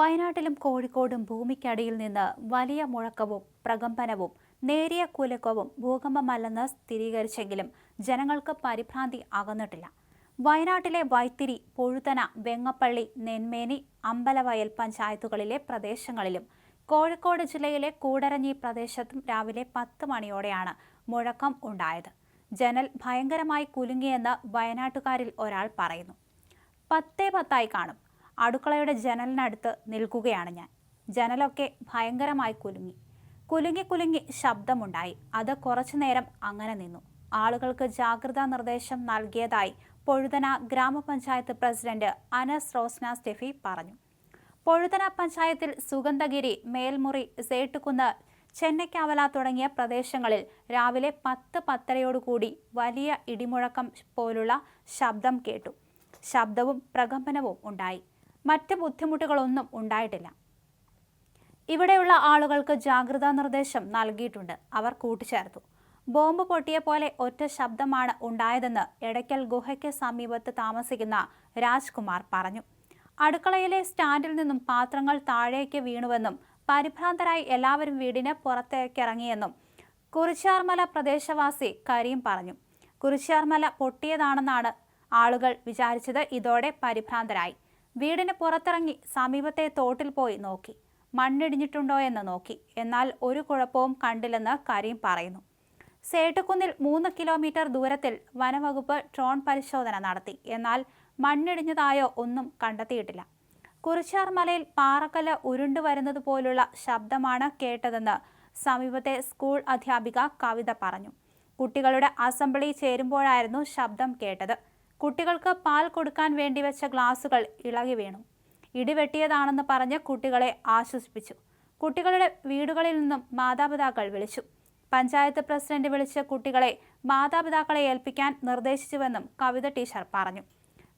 വയനാട്ടിലും കോഴിക്കോടും ഭൂമിക്കടിയിൽ നിന്ന് വലിയ മുഴക്കവും പ്രകമ്പനവും നേരിയ കുലക്കവും ഭൂകമ്പമല്ലെന്ന് സ്ഥിരീകരിച്ചെങ്കിലും ജനങ്ങൾക്ക് പരിഭ്രാന്തി അകന്നിട്ടില്ല. വയനാട്ടിലെ വൈത്തിരി പൊഴുതന വെങ്ങപ്പള്ളി നെന്മേനി അമ്പലവയൽ പഞ്ചായത്തുകളിലെ പ്രദേശങ്ങളിലും കോഴിക്കോട് ജില്ലയിലെ കൂടരഞ്ഞി പ്രദേശത്തും രാവിലെ പത്ത് മണിയോടെയാണ് മുഴക്കം ഉണ്ടായത്. ജനൽ ഭയങ്കരമായി കുലുങ്ങിയെന്ന് വയനാട്ടുകാരിൽ ഒരാൾ പറയുന്നു. പത്തേ പത്തായി കാണും. അടുക്കളയുടെ ജനലിനടുത്ത് നിൽക്കുകയാണ് ഞാൻ. ജനലൊക്കെ ഭയങ്കരമായി കുലുങ്ങി. കുലുങ്ങി കുലുങ്ങി ശബ്ദമുണ്ടായി. അത് കുറച്ചു നേരം അങ്ങനെ നിന്നു. ആളുകൾക്ക് ജാഗ്രതാ നിർദ്ദേശം നൽകിയതായി പൊഴുതന ഗ്രാമപഞ്ചായത്ത് പ്രസിഡന്റ് അനസ് റോസ്ന സ്റ്റെഫി പറഞ്ഞു. പൊഴുതന പഞ്ചായത്തിൽ സുഗന്ധഗിരി മേൽമുറി സേട്ടുകുന്ന് ചെന്നൈക്കാവല തുടങ്ങിയ പ്രദേശങ്ങളിൽ രാവിലെ പത്ത് പത്തരയോടുകൂടി വലിയ ഇടിമുഴക്കം പോലുള്ള ശബ്ദം കേട്ടു. ശബ്ദവും പ്രകമ്പനവും ഉണ്ടായി. മറ്റ് ബുദ്ധിമുട്ടുകളൊന്നും ഉണ്ടായിട്ടില്ല. ഇവിടെയുള്ള ആളുകൾക്ക് ജാഗ്രതാ നിർദ്ദേശം നൽകിയിട്ടുണ്ട്. അവർ കൂട്ടിച്ചേർത്തു. ബോംബ് പൊട്ടിയ പോലെ ഒറ്റ ശബ്ദമാണ് ഉണ്ടായതെന്ന് എടയ്ക്കൽ ഗുഹയ്ക്ക് സമീപത്ത് താമസിക്കുന്ന രാജ്കുമാർ പറഞ്ഞു. അടുക്കളയിലെ സ്റ്റാൻഡിൽ നിന്നും പാത്രങ്ങൾ താഴേക്ക് വീണുവെന്നും പരിഭ്രാന്തരായി എല്ലാവരും വീടിന് പുറത്തേക്കിറങ്ങിയെന്നും കുറിച്ചാർമല പ്രദേശവാസി കരീം പറഞ്ഞു. കുറിച്ചാർമല പൊട്ടിയതാണെന്നാണ് ആളുകൾ വിചാരിച്ചത്. ഇതോടെ പരിഭ്രാന്തരായി. വീടിന് പുറത്തിറങ്ങി സമീപത്തെ തോട്ടിൽ പോയി നോക്കി. മണ്ണിടിഞ്ഞിട്ടുണ്ടോ എന്ന് നോക്കി. എന്നാൽ ഒരു കുഴപ്പവും കണ്ടില്ലെന്ന് കരീം പറയുന്നു. സേട്ടുകുന്നിൽ മൂന്ന് കിലോമീറ്റർ ദൂരത്തിൽ വനവകുപ്പ് ട്രോൺ പരിശോധന നടത്തി. എന്നാൽ മണ്ണിടിഞ്ഞതായോ ഒന്നും കണ്ടെത്തിയിട്ടില്ല. കുറിച്ചാർ മലയിൽ പാറക്കല്ല് ഉരുണ്ടു വരുന്നത് പോലുള്ള ശബ്ദമാണ് കേട്ടതെന്ന് സമീപത്തെ സ്കൂൾ അധ്യാപിക കവിത പറഞ്ഞു. കുട്ടികളുടെ അസംബ്ലി ചേരുമ്പോഴായിരുന്നു ശബ്ദം കേട്ടത്. കുട്ടികൾക്ക് പാൽ കൊടുക്കാൻ വേണ്ടി വെച്ച ഗ്ലാസുകൾ ഇളകി വീണു. ഇടിവെട്ടിയതാണെന്ന് പറഞ്ഞ് കുട്ടികളെ ആശ്വസിപ്പിച്ചു. കുട്ടികളുടെ വീടുകളിൽ നിന്നും മാതാപിതാക്കൾ വിളിച്ചു. പഞ്ചായത്ത് പ്രസിഡന്റ് വിളിച്ച് കുട്ടികളെ മാതാപിതാക്കളെ ഏൽപ്പിക്കാൻ നിർദ്ദേശിച്ചുവെന്നും കവിത ടീച്ചർ പറഞ്ഞു.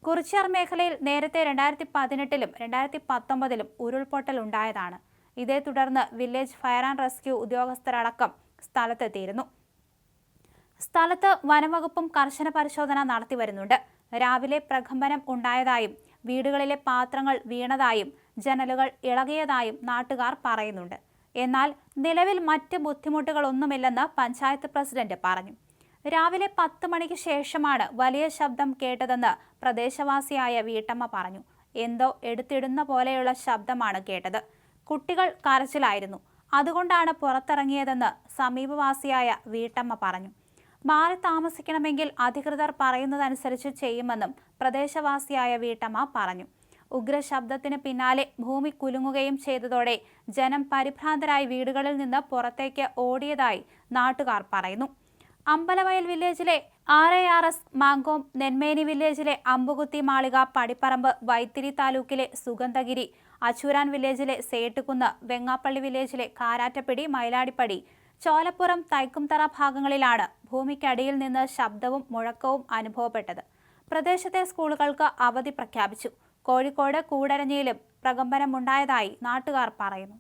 കുറിച്യാർ മേഖലയിൽ നേരത്തെ രണ്ടായിരത്തി പതിനെട്ടിലും രണ്ടായിരത്തി പത്തൊമ്പതിലും ഉരുൾപൊട്ടൽ ഉണ്ടായതാണ്. ഇതേ തുടർന്ന് വില്ലേജ് ഫയർ ആൻഡ് റെസ്ക്യൂ ഉദ്യോഗസ്ഥരടക്കം സ്ഥലത്തെത്തിയിരുന്നു. സ്ഥലത്ത് വനംവകുപ്പും കർശന പരിശോധന നടത്തി വരുന്നുണ്ട്. രാവിലെ പ്രകമ്പനം ഉണ്ടായതായും വീടുകളിലെ പാത്രങ്ങൾ വീണതായും ജനലുകൾ ഇളകിയതായും നാട്ടുകാർ പറയുന്നുണ്ട്. എന്നാൽ നിലവിൽ മറ്റ് ബുദ്ധിമുട്ടുകളൊന്നുമില്ലെന്ന് പഞ്ചായത്ത് പ്രസിഡന്റ് പറഞ്ഞു. രാവിലെ പത്ത് മണിക്ക് ശേഷമാണ് വലിയ ശബ്ദം കേട്ടതെന്ന് പ്രദേശവാസിയായ വീട്ടമ്മ പറഞ്ഞു. എന്തോ എടുത്തിടുന്ന പോലെയുള്ള ശബ്ദമാണ് കേട്ടത്. കുട്ടികൾ കരച്ചിലായിരുന്നു. അതുകൊണ്ടാണ് പുറത്തിറങ്ങിയതെന്ന് സമീപവാസിയായ വീട്ടമ്മ പറഞ്ഞു. മാറി താമസിക്കണമെങ്കിൽ അധികൃതർ പറയുന്നതനുസരിച്ച് ചെയ്യുമെന്നും പ്രദേശവാസിയായ വീട്ടമ്മ പറഞ്ഞു. ഉഗ്രശബ്ദത്തിന് പിന്നാലെ ഭൂമി കുലുങ്ങുകയും ചെയ്തതോടെ ജനം പരിഭ്രാന്തരായി വീടുകളിൽ നിന്ന് പുറത്തേക്ക് ഓടിയതായി നാട്ടുകാർ പറയുന്നു. അമ്പലവയൽ വില്ലേജിലെ ആർ എ ആർ എസ് മാങ്കോം നെന്മേനി വില്ലേജിലെ അമ്പുകുത്തി മാളിക പടിപ്പറമ്പ് വൈത്തിരി താലൂക്കിലെ സുഗന്ധഗിരി അച്ചൂരാൻ വില്ലേജിലെ സേട്ടുകുന്ന് വെങ്ങാപ്പള്ളി വില്ലേജിലെ കാരാറ്റപ്പിടി മയിലാടിപ്പടി ചോലപ്പുറം തൈക്കുംതറ ഭാഗങ്ങളിലാണ് ഭൂമിക്കടിയിൽ നിന്ന് ശബ്ദവും മുഴക്കവും അനുഭവപ്പെട്ടത്. പ്രദേശത്തെ സ്കൂളുകൾക്ക് അവധി പ്രഖ്യാപിച്ചു. കോഴിക്കോട് കൂടരഞ്ഞിയിലും പ്രകമ്പനമുണ്ടായതായി നാട്ടുകാർ പറയുന്നു.